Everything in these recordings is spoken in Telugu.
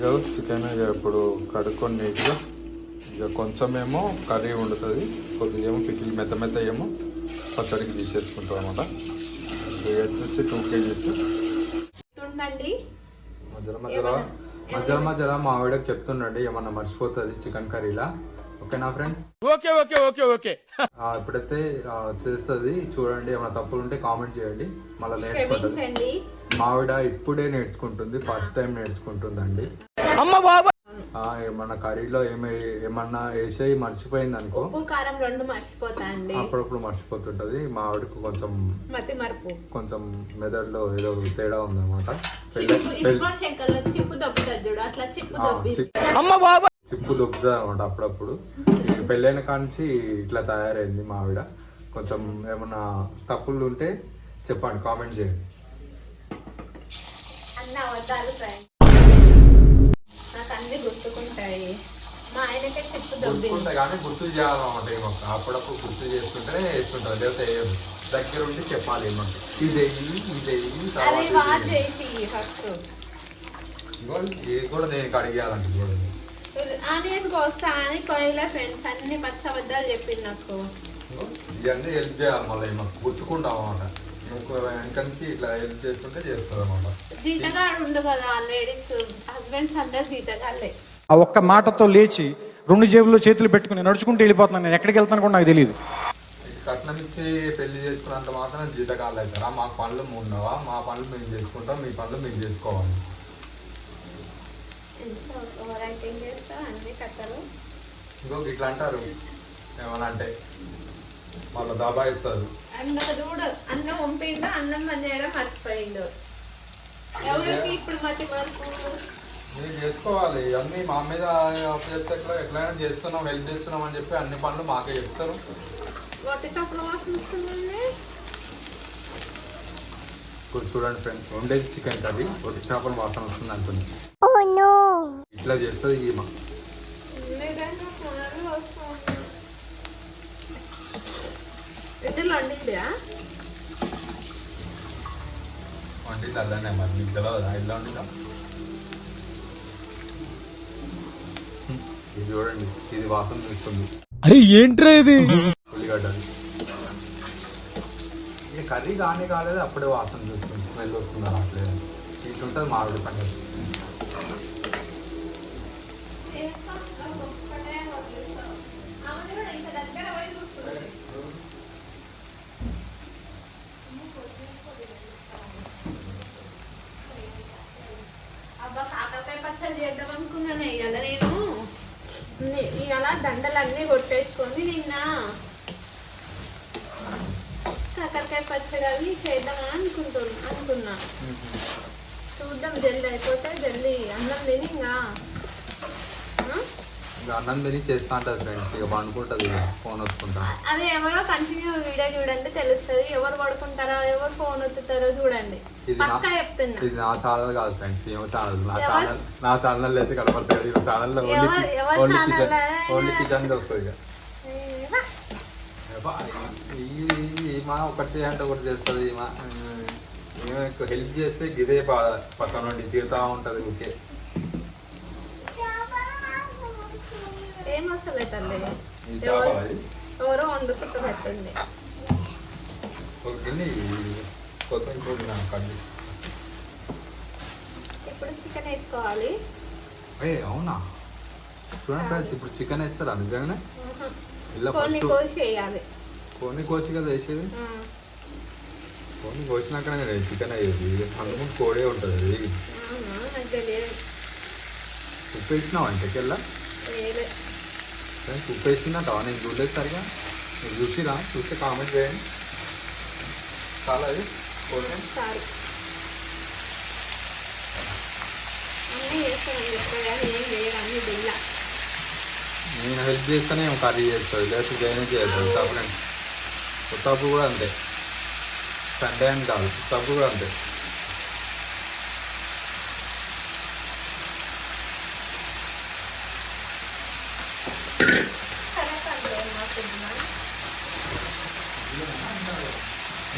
ఇక చికెన్ ఇక ఇప్పుడు కడుక్కొని నీట్గా ఇక కొంచెం ఏమో కర్రీ వండుతుంది కొద్దిగా ఏమో పికిల్ మెత్త మెత్త ఏమో పచ్చడికి తీసేసుకుంటాం అనమాట వచ్చేసి టూ కేజీస్. మధ్యలో మధ్యలో మధ్యలో మధ్యలో మా ఆవిడకి చెప్తుండండి ఏమన్నా మర్చిపోతుంది చికెన్ కర్రీలా? ఓకేనా friends okay okay okay okay ఎప్పుడైతే ఆ, చేస్తుంది చూడండి ఏమైనా తప్పులు ఉంటే కామెంట్ చేయండి. మళ్ళీ నేర్చుకుంటుంది. క్షమించండి. మా ఆవిడ ఇప్పుడే నేర్చుకుంటుంది ఫస్ట్ టైం నేర్చుకుంటుందండి. అమ్మ బాబా! ఆ, ఏమన్నా కర్రీలో ఏమై ఏమన్నా వేసేయి మర్చిపోయింది అనుకో కారం రెండు మర్చిపోతా అండి అప్పుడప్పుడు మర్చిపోతుంటది. మా ఆవిడకు కొంచెం మతి మరుపు. కొంచెం మెదడులో ఏదో తేడా ఉందన్నమాట. అట్లా చిప్పు చిప్- అమ్మ బాబా! చిప్పు దొబ్బుతుంది అనమాట అప్పుడప్పుడు. పెళ్ళైన కాంచి ఇట్లా తయారైంది మా ఆవిడ కొంచెం ఏమన్నా తప్పులు ఉంటే చెప్పండి కామెంట్ చేయండి. అన్న అబద్ధాలు ఫ్రెండ్. నాకు అన్ని గుర్తుకుంటాయి. మా ఆయనకే చిప్పు దొబ్బి గుర్తుకుంటా కానీ గుర్తు చేయాలన్నమాట ఏమక్క అప్పుడప్పుడు గుర్తు చేస్తుంటేనే వేస్తుంటారు లేకపోతే వేయదు దగ్గర ఉండి చెప్పాలి ఏమంటే ఇది ఇది తర్వాత కూడా నేను అడిగేయాలంటే కూడా ఆనియన్ వస్తా అని కోయిల ఫ్రెండ్స్ అన్ని పచ్చ అబద్ధాలు చెప్పింది నాకు. ఇవన్నీ హెల్ప్ చేయాలి మళ్ళీ. ఏమో గుర్తుకుంటాం అన్నమాట. ఇంకో వెనక నుంచి ఇట్లా హెల్ప్ చేస్తుంటే చేస్తుంది అనమాట జీతగాడు ఉండు కదా లేడీస్ హస్బెండ్స్ అందరు జీతగాళ్ళే. ఆ ఒక్క మాటతో లేచి రెండు జేబుల్లో చేతులు పెట్టుకుని నడుచుకుంటూ వెళ్ళిపోతున్నాను. నేను ఎక్కడికి వెళ్తాను కూడా నాకు తెలియదు కట్నం ఇచ్చి పెళ్ళి చేసుకున్నంత మాత్రం జీతకాలు అవుతారా మా పనులు ఉండవా మా పనులు మేము చేసుకుంటాం మీ పనులు మేము చేసుకోవాలి. ఓవర్ యాక్టింగ్ చేస్తా అన్ని కథలు ఇంకొక ఇట్లా అంటారు ఏమన్నా అంటే వాళ్ళ దబాయిస్తారు అన్న చూడు అన్నం పంపిండు అన్నం పని చేయడం మర్చిపోయిండు. ఎవరికి ఇప్పుడు మతి మీరు చేసుకోవాలి. అన్నీ మా మీద చెప్తే ఎట్లా ఎట్లయినా చేస్తున్నాం హెల్ప్ చేస్తున్నాం అని చెప్పి అన్ని పనులు మాకే చెప్తారు. ఇప్పుడు చూడండి ఫ్రెండ్స్ వండేది చికెన్ కర్రీ ఒట్టి చేపల వాసన వస్తుంది అనుకుని ఇట్లా చేస్తుంది ఈమె నిజంగా పునరు వస్తుంది ఇందులో వండిందా వండి అల్లనే మరి మీకు తెలియదు ఇట్లా వండినా? ఇది చూడండి ఇది వాసన తీస్తుంది అరే ఏంట్రా ఇది? ఉల్లిగడ్డలు. ఇక కర్రీ కానీ కాలేదు అప్పుడే వాసన చూస్తుంది స్మెల్ వస్తుంది రావట్లేదు? ఇట్లుంటుంది మామిడి సంగతి జల్దీ అయిపోతే జల్దీ అన్నం తిని ఇంకా. అన్నం తిని చేస్తా ఉంటుంది ఫ్రెండ్స్ ఇక పండుకుంటుంది ఫోన్ వస్తుంటా. అది ఎవరో కంటిన్యూ వీడియో చూడండి తెలుస్తుంది. ఎవరు పడుకుంటారో ఎవరు ఫోన్ ఎత్తుతారో చూడండి. ఇది నా చెప్తున్నా. ఇది నా ఛానల్ కాదు ఫ్రెండ్స్ ఏమో ఛానల్ నా? ఛానల్ నా ఛానల్ అయితే కనపడుతుంది. ఈ ఎవరు- ఎవరు ఓన్లీ కిచెన్లో? ఓన్లీ కిచెన్ వస్తుంది ఇక. ఈమా ఒకటి చేయంటే ఒకటి చేస్తుంది ఈమా ఈమె హెల్ప్ చేస్తే గిదే పక్కన నుండి తిరుగుతూ ఉంటుంది ఓకే ఏం అది? ఎవరో వండుకుంటూ పెట్టండి. ఒక గిన్నె కొత్త ఇంకోటి నాకు కట్ చేసి ఇప్పుడు చికెన్ వేసుకోవాలి? ఏ అవునా? చూడండి ఫ్రెండ్స్ ఇప్పుడు చికెన్ వేస్తారా నిజంగానే. ఇలా కోసి వేయాలి. కొన్ని కోసి కదా వేసేది. కొన్ని కోసినాకనే నేను చికెన్ అయ్యేది. అందుకు కోడే ఉంటుంది ఉప్పు వేసినావు అంటే కెల్లా వేయలే. ఫ్రెండ్స్ ఉప్పు వేసిందంట నేను చూడలేదు సరిగా. మీరు చూసిరా? చూస్తే కామెంట్ చేయండి. చాలా అది ఓకే నేను హెల్ప్ చేస్తేనే కర్రీ చేస్తుంది లేకపోతే చేయదు తప్పు తప్పు కూడా అంతే. సండే అని కాదు తప్పు కూడా అంతే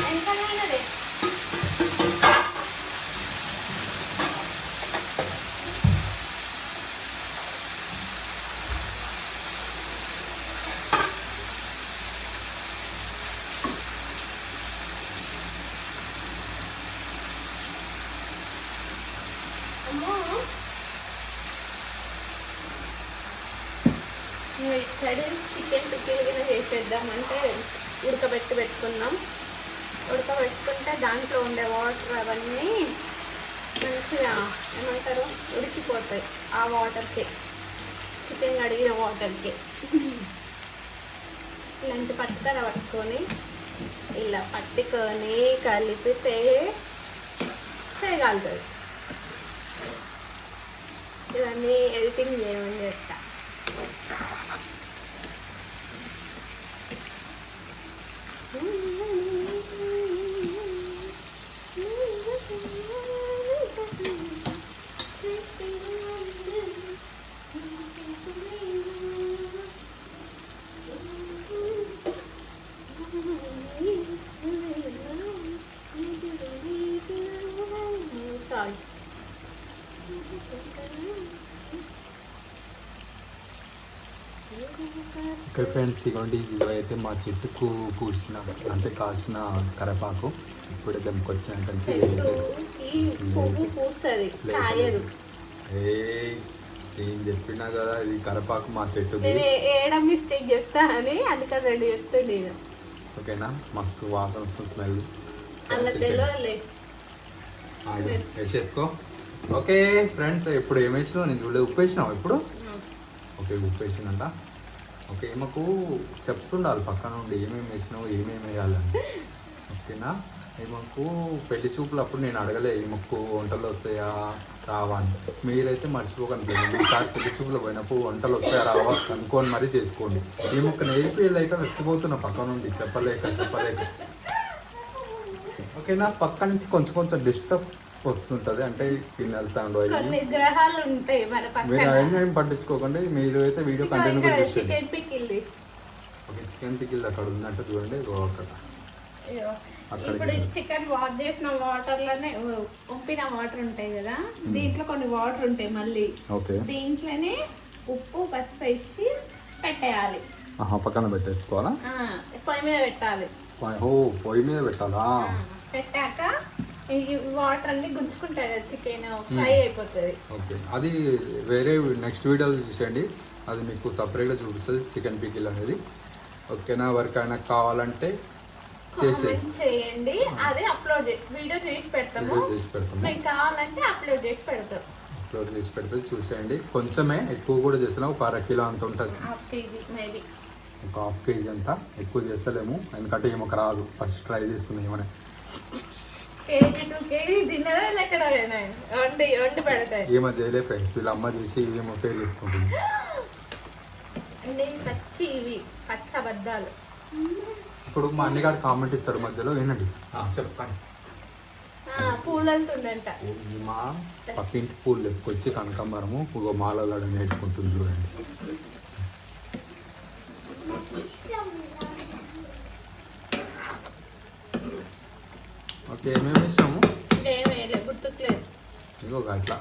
ఎంత ఇంకా ఇటు సైడ్ చికెన్ పిక్కిల్ కింద చేసేద్దామంటే ఉడకబెట్టి పెట్టుకుందాం ఉడకబెట్టుకుంటే దాంట్లో ఉండే వాటర్ అవన్నీ మంచిగా ఏమంటారు? ఉడికిపోతాయి ఆ వాటర్కి చికెన్ కడిగిన వాటర్కి ఇలాంటి పట్టుకర పట్టుకొని ఇలా పట్టుకొని కలిపితే చేయగలుగుతుంది ఇవన్నీ ఎడిటింగ్ చేయమని చెప్తా. Mm-hmm. ఓకే ఫ్రెండ్స్ ఇవ్వండి ఇవైతే మా చెట్టుకు పూసిన అంటే కాసిన కరేపాకు. ఇప్పుడే పూస్తుంది కాయదు. ఏ చెప్పినా కదా ఇది కరేపాకు మా ఏడ మిస్టేక్ చేస్తా అని అందుకని రెండు చెప్తుండే ఓకేనా? మస్తు వాసన వస్తుంది స్మెల్ వేసేసుకో. ఓకే ఫ్రెండ్స్ ఇప్పుడు ఏం వేసినావు? నేను ఉప్పు వేసినావు ఇప్పుడు? ఓకే ఉప్పు వేసిందంట. ఓకే ఈమెకు చెప్తుండాలి పక్కన నుండి ఏమేమి వేసినావు ఏమేమి వేయాలని. ఓకేనా? ఈమెకు పెళ్ళి చూపులు అప్పుడు నేను అడగలే ఈమెకు వంటలు వస్తాయా రావా అని. మీరైతే మర్చిపోకండి ఈసారి పెళ్ళి చూపులు పోయినప్పుడు వంటలు వస్తాయా రావా అనుకోని మరీ చేసుకోండి. ఈమెకు అయితే చచ్చిపోతున్నా పక్క నుండి చెప్పలేక చెప్పలేక. ఓకేనా? పక్క నుంచి కొంచెం కొంచెం డిస్టర్బ్ వస్తుంటది. అంటే కిన్నెల సౌండ్ అయ్యి కొన్ని గ్రహాలు ఉంటాయి మన మీరు పక్కన అవన్నీ ఏం పట్టించుకోకండి. మీరు అయితే వీడియో చూసేయండి. చికెన్ పిక్కిల్ది. ఓకే చికెన్ పికిల్ అక్కడ ఉందంటే చూడండి. అక్కడ. ఇదిగో. అక్కడికి ఇప్పుడు వెళ్ళి. చికెన్ వాష్ చేసిన వాటర్లోనే ఉప్పిన వాటర్ ఉంటాయి కదా? దీంట్లో కొన్ని వాటర్ ఉంటాయి మళ్ళీ. ఓకే. దీంట్లోనే ఉప్పు పసుపు వేసి పెట్టేయాలి. ఆహా పక్కన పెట్టేసుకోవాలా? ఆ, పొయ్యి మీద పెట్టాలి. ఓ పొయ్యి మీద పెట్టాలా? పెట్టాక వాటర్ అన్ని గుంజుకుంటాయి కదా చికెన్ ఫ్రై అయిపోతుంది. ఓకే అది వేరే నెక్స్ట్ వీడియోలో చూసేయండి. అది మీకు సపరేట్గా చూపిస్తుంది చికెన్ పికిల్ అనేది. ఓకేనా ఎవరికైనా కావాలంటే చేయండి. అదే అప్లోడ్ వీడియో చేసి పెడతాము. మీకు కావాలంటే అప్లోడ్ చేసి పెడతాం. అప్లోడ్ చేసి పెడితే చూసేయండి. కొంచెమే ఎక్కువ కూడా చేసినా ఒక అర కిలో అంత ఉంటుంది. హాఫ్ కేజీ మేబీ ఒక హాఫ్ కేజీ అంతా ఎక్కువ చేస్తలేము. ఎందుకంటే ఏమొక రాదు. ఫస్ట్ ట్రై చేస్తున్నాయి ఏమని కేజీ టూ కేజీ తిన్నదా ఎక్కడ వండి వండి పెడతాయి ఏమో చేయలే ఫ్రెండ్స్ వీళ్ళ అమ్మ చేసి ఏమో పేరు చెప్పుకుంటుంది. నేను పచ్చి ఇవి పచ్చ అబద్ధాలు. ఇప్పుడు మా అన్నగారు కామెంట్ ఇస్తాడు మధ్యలో వినండి. చెప్పండి ఆ, పూలతుందంట మా పక్కింటి పూలు ఎత్తుకొచ్చి కనకాంబరము ఒక మాలలాడ నేర్చుకుంటుంది చూడండి ఓకే ఏమేమి గుర్తుకులేదు. ఇగో అట్లా.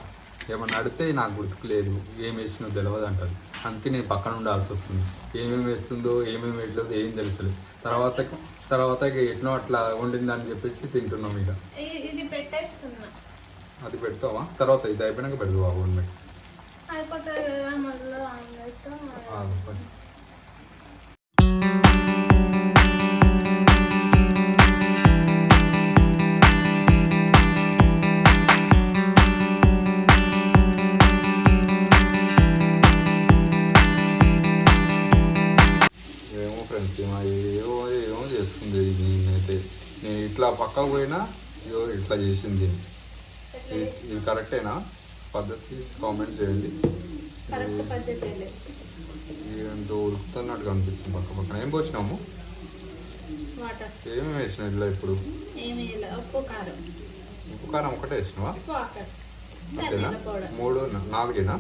ఏమన్నా అడిగితే నాకు గుర్తుకులేదు. ఏం వేసినో తెలియదు అంటారు. అందుకే నేను పక్కన ఉండాల్సి వస్తుంది. ఏమేమి వేస్తుందో ఏమేమి వేయట్లేదు ఏం తెలుసలేదు తర్వాత తర్వాత ఇక ఎట్నో అట్లా వండిందని చెప్పేసి తింటున్నాం ఇక. అది పెడతావా? తర్వాత ఇది అయిపోయినాక పెడతావా అయిపోతుంది పక్కకు పోయినా ఇదో ఇట్లా చేసింది. ఇది కరెక్టేనా పద్ధతి కామెంట్ చేయండి. కరెక్ట్ పద్ధతి లేదు ఇది ఎంతో ఉడుకుతున్నట్టు కనిపిస్తుంది పక్క పక్కన. ఏం పోసినాము? ఏమేమి వేసినావు ఇట్లా ఇప్పుడు? ఉప్పు కారం. ఒకటే వేసినావా? పౌడర్. మూడు నాలుగేనా?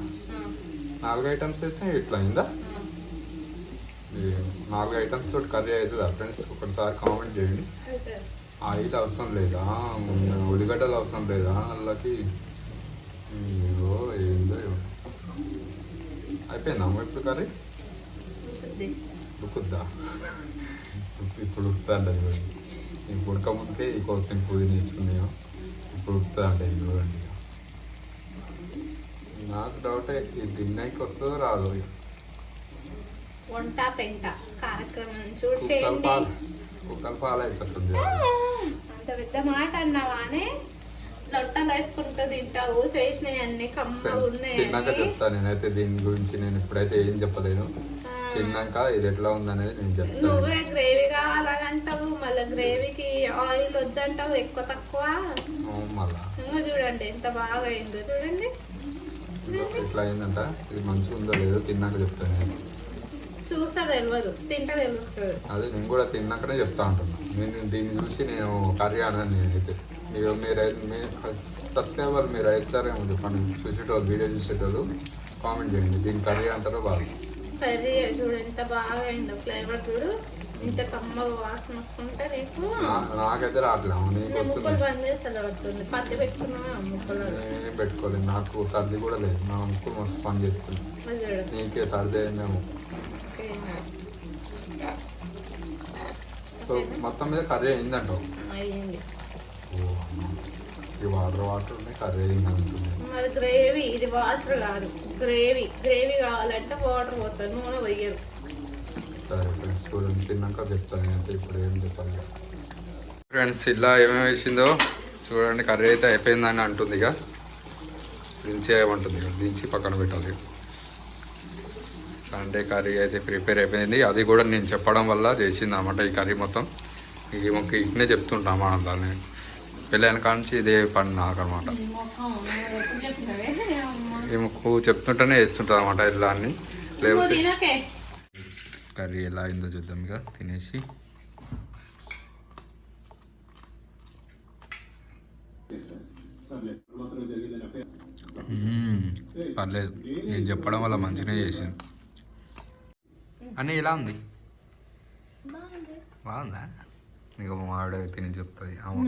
నాలుగు ఐటమ్స్ వేస్తే ఇట్లా అయిందా? నాలుగు ఐటమ్స్ తోటి కర్రీ అవుతుందా? ఫ్రెండ్స్ ఒకసారి కామెంట్ చేయండి. ఆయిల్ అవసరం లేదా? ఉల్లిగడ్డలు అవసరం లేదా? ఇగో ఏందో. అయిపోయిందా అమ్మ ఇప్పుడు కర్రీ. ఉడుకుద్దా. ఇప్పుడు ఉడుకుతా అంటే చూడండి ఇప్పుడు ఉడకముందుకే ఈ కొత్తిమీర పుదీనా వేసుకున్నాయో ఇప్పుడు ఉడుకుతా అంటే చూడండి. నాకు డౌటే ఈ గిన్నెకి వస్తుందో రాదు. వంట పెంట. కార్యక్రమం కుక్కల చూసేయండి పాలు. కుక్కల పాలు అయిపోతుంది అంత పెద్ద మాట అన్నావానే లొట్టలు వేసుకుంటూ తింటావు చేసినవి అన్ని కమ్మగా తిన్నాక చెప్తా నేనైతే దీని గురించి నేను ఇప్పుడైతే ఏం చెప్పలేను. తిన్నాక ఇది ఎట్లా ఉందనేది నేను చెప్తాను. నువ్వే గ్రేవీ కావాలంటావు మళ్ళీ గ్రేవీకి ఆయిల్ వద్దంటావు ఎక్కువ తక్కువ? మళ్ళా. చూడండి ఎంత బాగా అయిందో చూడండి. ఇట్లా అయిందంట? ఇది మంచిగా ఉందో లేదో తిన్నాక చెప్తాను నేను. చూస్తా తెలియదు తింటే తెలుస్తుంది అదే నేను కూడా తిన్నాకనే చెప్తా అంటున్నా. నేను దీన్ని చూసి నేను కర్రీ అన్నాను నేనైతే. మీరు మీ సబ్స్క్రైబర్ మీరు అవుతారేమో చెప్పండి చూసేటోళ్ళు వీడియో చూసేటోళ్ళు కామెంట్ చేయండి. దీన్ని కర్రీ అంటారో బాగా కర్రీ చూడు ఎంత బాగా అయిందో ఫ్లేవర్ చూడు. ఇంత కమ్మగా వాసన వస్తుంటే నీకు నా- నాకైతే రావట్లే నీకు నేను వస్తుంది. ముక్కలు బంద్ చేస్తే పడుతుంది పత్తి పెట్టుకున్నావా? ముక్కలు. నేనేం పెట్టుకోలేదు. నాకు సర్ది కూడా లేదు. నా ముక్కు మస్తు పని చేస్తుంది. నీకే సర్ది అయిందేమో. సో మొత్తం మీద కర్రీ అయిందంటావు అమ్మా. ఈ వాటర్ వాటర్ ఉన్నాయి కర్రీ అయింది మరి గ్రేవీ ఇది వాటర్ కాదు. గ్రేవీ గ్రేవీ కావాలంటే వాటర్ పోస్తారు నూనె పోయరు. సరే ఫ్రెండ్స్ చూడండి తిన్నాక చెప్తాను నేనైతే ఇప్పుడు ఏం చెప్పాలి. ఫ్రెండ్స్ ఇలా ఏమేమి వేసిందో చూడండి కర్రీ అయితే అయిపోయిందని అంటుంది ఇక. దించేయమంటుంది ఇక దించి పక్కన పెట్టాలి. సండే కర్రీ అయితే ప్రిపేర్ అయిపోయింది. అది కూడా నేను చెప్పడం వల్ల చేసింది అనమాట ఈ కర్రీ మొత్తం. ఈమెకి ఇట్నే చెప్తుంటాం మనం దాన్ని. పెళ్ళైన కాంచి ఇదే పని నాకు అనమాట ఈమెకు చెప్తుంటేనే వేస్తుంటుంది అనమాట ఇలా అని లేకపోతే తినకే. కర్రీ ఎలా అయిందో చూద్దాం ఇక. తినేసి. పర్లేదు. నేను చెప్పడం వల్ల మంచిగానే చేసింది. అని ఎలా ఉంది? బాగుందా. ఇక మా ఆవిడ తిని చెప్తుంది. ఆమె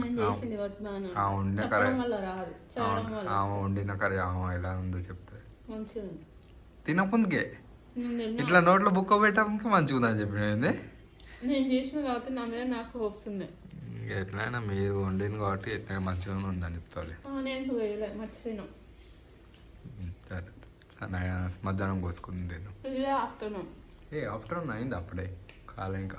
ఆమె వండిన కర్రీ ఆమె వండిన కర్రీ ఆమె ఎలా ఉందో చెప్తుంది. తినకుందుకే. ఇట్లా నోట్లో బుక్క పెట్టడానికి మంచిగా ఉందని చెప్పిన నేను చేసిన కాబట్టి నా మీద నాకు హోప్స్ ఉన్నాయి. ఎట్లయినా మీరు వండిన కాబట్టి ఎట్లయినా మంచిగా ఉందని చెప్తాలి ఆ, నేను మర్చిపోయినా. మధ్యాహ్నం కోసుకుంది నేను. ఆఫ్టర్నూన్. ఏ ఆఫ్టర్నూన్ అయింది అప్పుడే. కాలే ఇంకా.